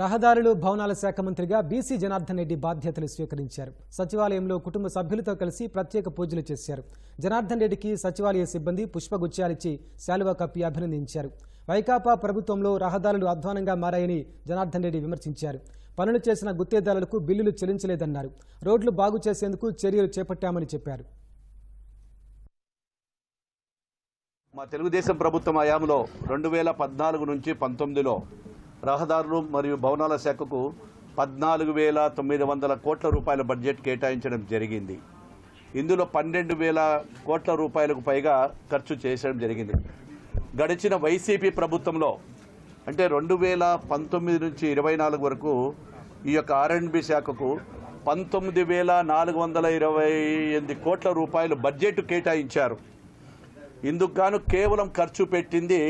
రహదారులు భవనాల శాఖ మంత్రిగా బీసీ జనార్దన్ రెడ్డి బాధ్యతలు స్వీకరించారు. సచివాలయంలో కుటుంబ సభ్యులతో కలిసి ప్రత్యేక పూజలు చేశారు. జనార్దన్ రెడ్డికి సచివాలయ సిబ్బంది పుష్పగుచ్చాలిచ్చి శాలువా కప్పి అభినందించారు. వైకాపా ప్రభుత్వంలో రహదారులు అధ్వానంగా మారాయని జనార్దన్ రెడ్డి విమర్శించారు. పనులు చేసిన గుత్తేదారులకు బిల్లులు చెల్లించలేదన్నారు. రోడ్లు బాగు చేసేందుకు చర్యలు చేపట్టామని చెప్పారు. మా తెలుగుదేశం ప్రభుత్వం హయాంలో రెండు వేల పద్నాలుగు నుంచి పంతొమ్మిదిలో రహదారులు మరియు భవనాల శాఖకు పద్నాలుగు వేల తొమ్మిది వందల కోట్ల రూపాయల బడ్జెట్ కేటాయించడం జరిగింది. ఇందులో పన్నెండు వేల కోట్ల రూపాయలకు పైగా ఖర్చు చేయడం జరిగింది. గడిచిన వైసీపీ ప్రభుత్వంలో అంటే రెండు వేల పంతొమ్మిది నుంచి ఇరవై నాలుగు వరకు ఈ యొక్క ఆర్ఎండ్బి శాఖకు పంతొమ్మిది వేల నాలుగు వందల ఇరవై ఎనిమిది కోట్ల రూపాయలు బడ్జెట్ కేటాయించారు. ఇందుకు గాను కేవలం ఖర్చు పెట్టింది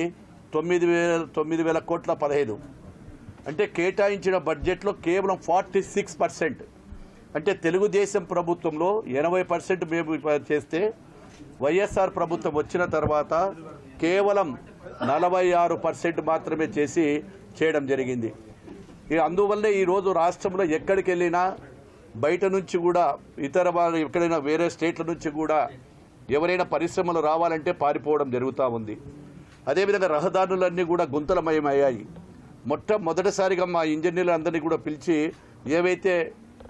తొమ్మిది వేల తొమ్మిది వేల కోట్ల పదహైదు అంటే కేటాయించిన బడ్జెట్లో కేవలం ఫార్టీ సిక్స్ పర్సెంట్. అంటే తెలుగుదేశం ప్రభుత్వంలో ఎనభై పర్సెంట్ మేము చేస్తే వైఎస్ఆర్ ప్రభుత్వం వచ్చిన తర్వాత కేవలం నలభై ఆరు పర్సెంట్ మాత్రమే చేసి చేయడం జరిగింది. అందువల్లే ఈరోజు రాష్ట్రంలో ఎక్కడికి వెళ్ళినా బయట నుంచి కూడా ఇతర వాళ్ళు ఎక్కడైనా వేరే స్టేట్ల నుంచి కూడా ఎవరైనా పరిశ్రమలు రావాలంటే పారిపోవడం జరుగుతూ ఉంది. అదేవిధంగా రహదారులన్నీ కూడా గుంతలమయమయ్యాయి. మొట్టమొదటిసారిగా మా ఇంజనీర్లు అందరినీ కూడా పిలిచి ఏవైతే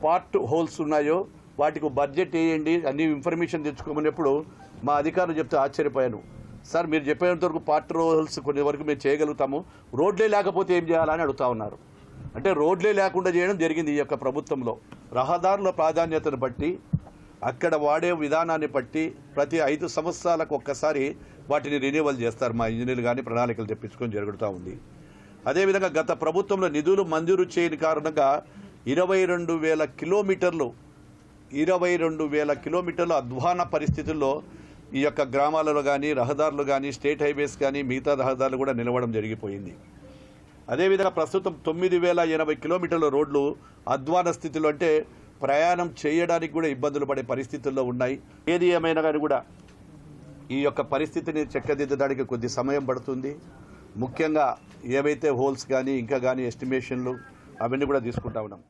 పార్ట్ హోల్స్ ఉన్నాయో వాటికి బడ్జెట్ వేయండి అన్ని ఇన్ఫర్మేషన్ తెచ్చుకోమన్నప్పుడు మా అధికారులు చెప్తే ఆశ్చర్యపోయాను. సార్ మీరు చెప్పేంత వరకు పార్ట్ హోల్స్ కొన్ని వరకు మేము చేయగలుగుతాము. రోడ్లే లేకపోతే ఏం చేయాలని అడుగుతా ఉన్నారు. అంటే రోడ్లే లేకుండా చేయడం జరిగింది ఈ యొక్క ప్రభుత్వంలో. రహదారుల ప్రాధాన్యతను బట్టి అక్కడ వాడే విధానాన్ని బట్టి ప్రతి ఐదు సంవత్సరాలకు ఒక్కసారి వాటిని రెన్యువల్ చేస్తారు మా ఇంజనీర్లు కానీ ప్రణాళికలు తెప్పించుకొని జరుగుతూ ఉంది. అదేవిధంగా గత ప్రభుత్వంలో నిధులు మంజూరు చేయని కారణంగా ఇరవై రెండు వేల కిలోమీటర్లు ఇరవై రెండు వేల కిలోమీటర్లు అధ్వాన పరిస్థితుల్లో ఈ యొక్క గ్రామాలలో కానీ రహదారులు కానీ స్టేట్ హైవేస్ కానీ మిగతా రహదారులు కూడా నిలవడం జరిగిపోయింది. అదేవిధంగా ప్రస్తుతం తొమ్మిది వేల ఎనభై కిలోమీటర్ల రోడ్లు అధ్వాన స్థితిలో అంటే ప్రయాణం చేయడానికి కూడా ఇబ్బందులు పడే పరిస్థితుల్లో ఉన్నాయి. ఏది ఏమైనా కానీ కూడా ఈ యొక్క పరిస్థితిని చక్కదిద్దడానికి కొద్ది సమయం పడుతుంది. ముఖ్యంగా ఏవైతే హోల్స్ కానీ ఇంకా కానీ ఎస్టిమేషన్లు అవన్నీ కూడా తీసుకుంటా ఉన్నాం.